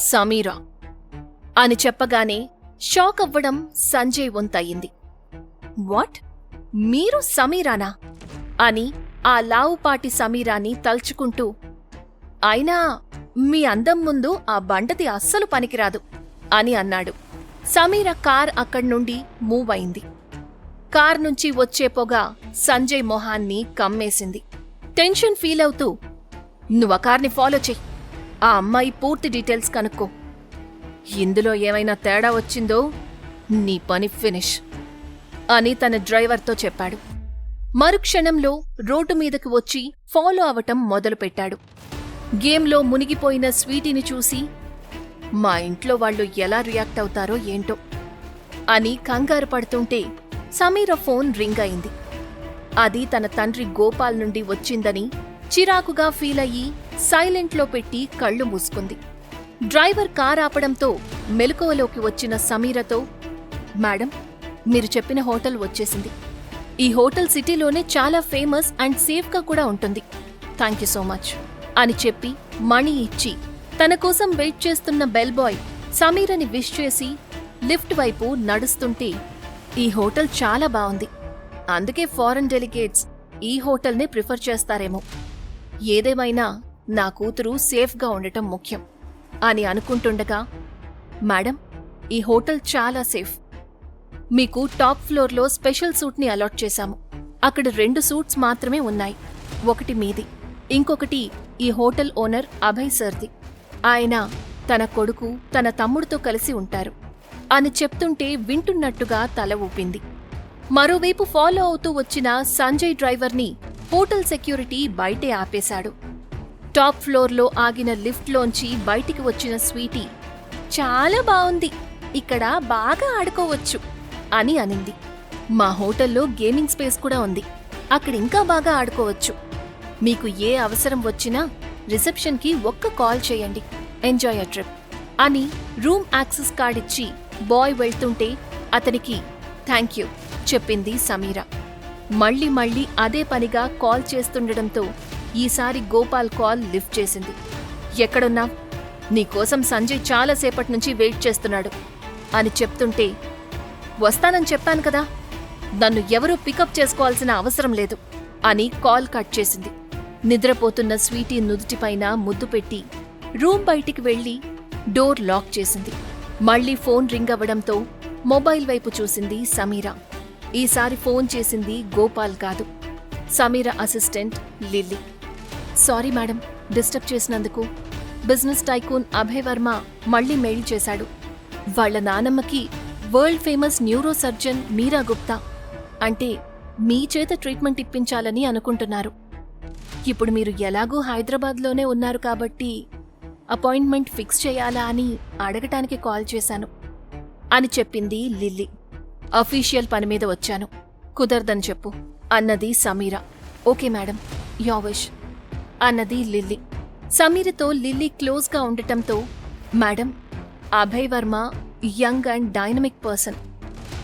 సమీరా! అని చెప్పగానే షాక్ అవ్వడం సంజయ్ వంతయింది. వాట్? మీరు సమీరానా? అని ఆ లావుపాటి సమీరాని తలుచుకుంటూ అయినా మీ అందం ముందు ఆ బండది అస్సలు పనికిరాదు అని అన్నాడు. సమీర కార్ అక్కడి నుండి మూవ్ అయింది కార్ నుంచి వచ్చే పొగ సంజయ్ మొహాన్ని కమ్మేసింది. టెన్షన్ ఫీల్ అవుతూ నువ్వు ఆ కార్ని ఫాలో చెయ్యి ఆ అమ్మాయి పూర్తి డీటెయిల్స్ కనుక్కో. ఇందులో ఏమైనా తేడా వచ్చిందో నీ పని ఫినిష్ అని తన డ్రైవర్తో చెప్పాడు. మరుక్షణంలో రోడ్డు మీదకి వచ్చి ఫాలో అవటం మొదలుపెట్టాడు. గేమ్లో మునిగిపోయిన స్వీటీని చూసి మా ఇంట్లో వాళ్ళు ఎలా రియాక్ట్ అవుతారో ఏంటో అని కంగారు పడుతుంటే సమీర ఫోన్ రింగ్ అయింది. అది తన తండ్రి గోపాల్ నుండి వచ్చిందని చిరాకుగా ఫీల్ అయ్యి సైలెంట్లో పెట్టి కళ్ళు మూసుకుంది. డ్రైవర్ కార్ ఆపడంతో మెలకువలోకి వచ్చిన సమీరతో మేడం మీరు చెప్పిన హోటల్ వచ్చేసింది. ఈ హోటల్ సిటీలోనే చాలా ఫేమస్ అండ్ సేఫ్గా కూడా ఉంటుంది. థ్యాంక్ యూ సో మచ్ అని చెప్పి మనీ ఇచ్చి తన కోసం వెయిట్ చేస్తున్న బెల్ బాయ్ సమీరని విష్ చేసి లిఫ్ట్ వైపు నడుస్తుంటే ఈ హోటల్ చాలా బాగుంది. అందుకే ఫారెన్ డెలిగేట్స్ ఈ హోటల్నే ప్రిఫర్ చేస్తారేమో. ఏదేమైనా నా కూతురు సేఫ్గా ఉండటం ముఖ్యం అని అనుకుంటుండగా మేడం ఈ హోటల్ చాలా సేఫ్. మీకు టాప్ ఫ్లోర్లో స్పెషల్ సూట్ని అలాట్ చేశాము. అక్కడ రెండు సూట్స్ మాత్రమే ఉన్నాయి. ఒకటి మీది. ఇంకొకటి ఈ హోటల్ ఓనర్ అభయ్ సర్ది. ఆయన తన కొడుకు తన తమ్ముడితో కలిసి ఉంటారు అని చెప్తుంటే వింటున్నట్టుగా తల ఊపింది. మరోవైపు ఫాలో అవుతూ వచ్చిన సంజయ్ డ్రైవర్ని హోటల్ సెక్యూరిటీ బయటే ఆపేశాడు. టాప్ ఫ్లోర్లో ఆగిన లిఫ్ట్లోంచి బయటికి వచ్చిన స్వీటీ చాలా బావుంది ఇక్కడ బాగా ఆడుకోవచ్చు అని అనింది. మా హోటల్లో గేమింగ్ స్పేస్ కూడా ఉంది అక్కడ ఇంకా బాగా ఆడుకోవచ్చు. మీకు ఏ అవసరం వచ్చినా రిసెప్షన్కి ఒక్క కాల్ చేయండి. ఎంజాయ్ అ ట్రిప్ అని రూమ్ యాక్సెస్ కార్డ్ ఇచ్చి బాయ్ వెళ్తుంటే అతనికి థ్యాంక్ యూ చెప్పింది సమీరా. మళ్ళీ మళ్ళీ అదే పనిగా కాల్ చేస్తుండటంతో ఈసారి గోపాల్ కాల్ లిఫ్ట్ చేసింది. ఎక్కడున్నా నీకోసం సంజయ్ చాలాసేపటి నుంచి వెయిట్ చేస్తున్నాడు అని చెప్తుంటే వస్తానని చెప్పాను కదా నన్ను ఎవరూ పికప్ చేసుకోవాల్సిన అవసరం లేదు అని కాల్ కట్ చేసింది. నిద్రపోతున్న స్వీటీ నుదుటిపైన ముద్దు పెట్టి రూమ్ బయటికి వెళ్ళి డోర్ లాక్ చేసింది. మళ్ళీ ఫోన్ రింగ్ అవ్వడంతో మొబైల్ వైపు చూసింది సమీరా. ఈసారి ఫోన్ చేసింది గోపాల్ కాదు. Sameera assistant Lily. Sorry madam disturb చేసినందుకు. బిజినెస్ టైకూన్ అభయ్ వర్మ మళ్ళీ మెయిల్ చేశాడు. వాళ్ళ నానమ్మకి world famous neurosurgeon Meera Gupta అంటే మీ చేత ట్రీట్మెంట్ ఇప్పించాలని అనుకుంటున్నారు. ఇప్పుడు మీరు ఎలాగూ హైదరాబాద్లోనే ఉన్నారు కాబట్టి అపాయింట్మెంట్ ఫిక్స్ చేయాలా అని అడగటానికి కాల్ చేశాను అని చెప్పింది లిల్లీ. అఫీషియల్ పని మీద వచ్చాను. కుదరదని చెప్పు. అన్నది సమీర. Okay madam. యావిష్ అన్నది లిల్లీ. సమీరతో లిల్లీ క్లోజ్గా ఉండటంతో madam Abhay Varma young and dynamic person.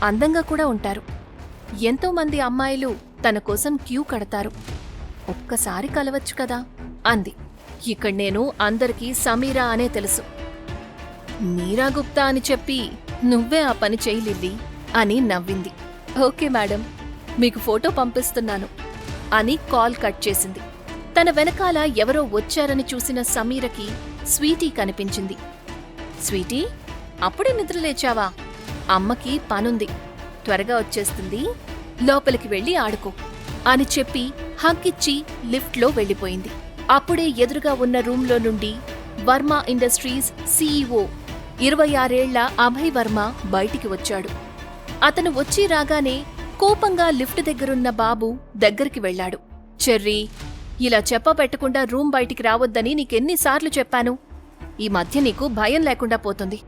అందంగా కూడా ఉంటారు. ఎంతోమంది అమ్మాయిలు తన కోసం క్యూ కడతారు. ఒక్కసారి కలవచ్చు కదా? అంది. ఇక్కడ నేను అందరికీ సమీరా అనే తెలుసు. మీరా గుప్తా అని చెప్పి నువ్వే ఆ పని చేయలిల్లీ అని నవ్వింది. ఓకే మేడం మీకు ఫోటో పంపిస్తున్నాను అని కాల్ కట్ చేసింది. తన వెనకాల ఎవరో వచ్చారని చూసిన సమీరకి స్వీటీ కనిపించింది. స్వీటీ అప్పుడే నిద్రలేచావా అమ్మకి పనుంది. త్వరగా వచ్చేస్తుంది. లోపలికి వెళ్ళి ఆడుకో అని చెప్పి హక్కిచ్చి లిఫ్ట్లో వెళ్ళిపోయింది. అప్పుడే ఎదురుగా ఉన్న రూంలో నుండి వర్మ ఇండస్ట్రీస్ సీఈఓ ఇరవై ఆరేళ్ళ అభయ్ వర్మ బయటికి వచ్చాడు. అతను వచ్చి రాగానే కోపంగా లిఫ్ట్ దగ్గరున్న బాబు దగ్గరికి వెళ్ళాడు. చెర్రీ ఇలా చెప్పబెట్టకుండా రూమ్ బయటికి రావద్దని నీకెన్నిసార్లు చెప్పాను. ఈ మధ్య నీకు భయం లేకుండా పోతుంది.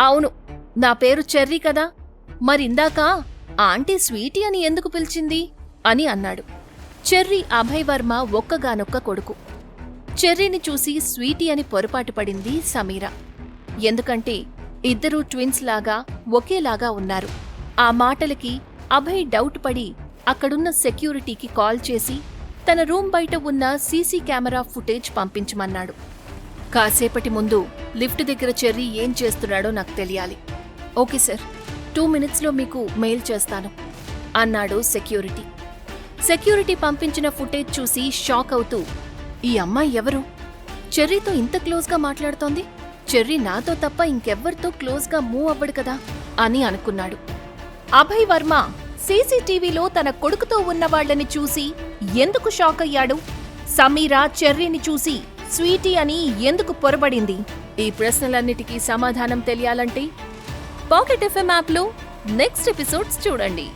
అవును నా పేరు చెర్రీ కదా. మరిందాక ఆంటీ స్వీటీ అని ఎందుకు పిలిచింది? అని అన్నాడు. చెర్రీ అభయ్ వర్మ ఒక్కగానొక్క కొడుకు. చెర్రీని చూసి స్వీటీ అని పొరపాటు పడింది సమీర. ఎందుకంటే ఇద్దరూ ట్విన్స్ లాగా ఒకేలాగా ఉన్నారు. ఆ మాటలకి అభయ్ డౌట్ పడి అక్కడున్న సెక్యూరిటీకి కాల్ చేసి తన రూమ్ బయట ఉన్న సీసీ కెమెరా ఫుటేజ్ పంపించమన్నాడు. కాసేపటి ముందు లిఫ్ట్ దగ్గర చెర్రీ ఏం చేస్తున్నాడో నాకు తెలియాలి. ఓకే సార్ టూ మినిట్స్లో మీకు మెయిల్ చేస్తాను అన్నాడు సెక్యూరిటీ. సెక్యూరిటీ పంపించిన ఫుటేజ్ చూసి షాక్ అవుతూ ఈ అమ్మాయి ఎవరు? చెర్రీతో ఇంత క్లోజ్గా మాట్లాడుతోంది? చెర్రీ నాతో తప్ప ఇంకెవ్వరితో క్లోజ్గా మూవ్ అవ్వడు కదా అని అనుకున్నాడు. అభయ్ వర్మ సీసీటీవీలో తన కొడుకుతో ఉన్న వాళ్ళని చూసి ఎందుకు షాక్ అయ్యాడు? సమీరా చెర్రీని చూసి స్వీటీ అని ఎందుకు పొరబడింది? ఈ ప్రశ్నలన్నిటికీ సమాధానం తెలియాలంటే పాకెట్ ఎఫ్ఎం యాప్లో నెక్స్ట్ ఎపిసోడ్స్ చూడండి.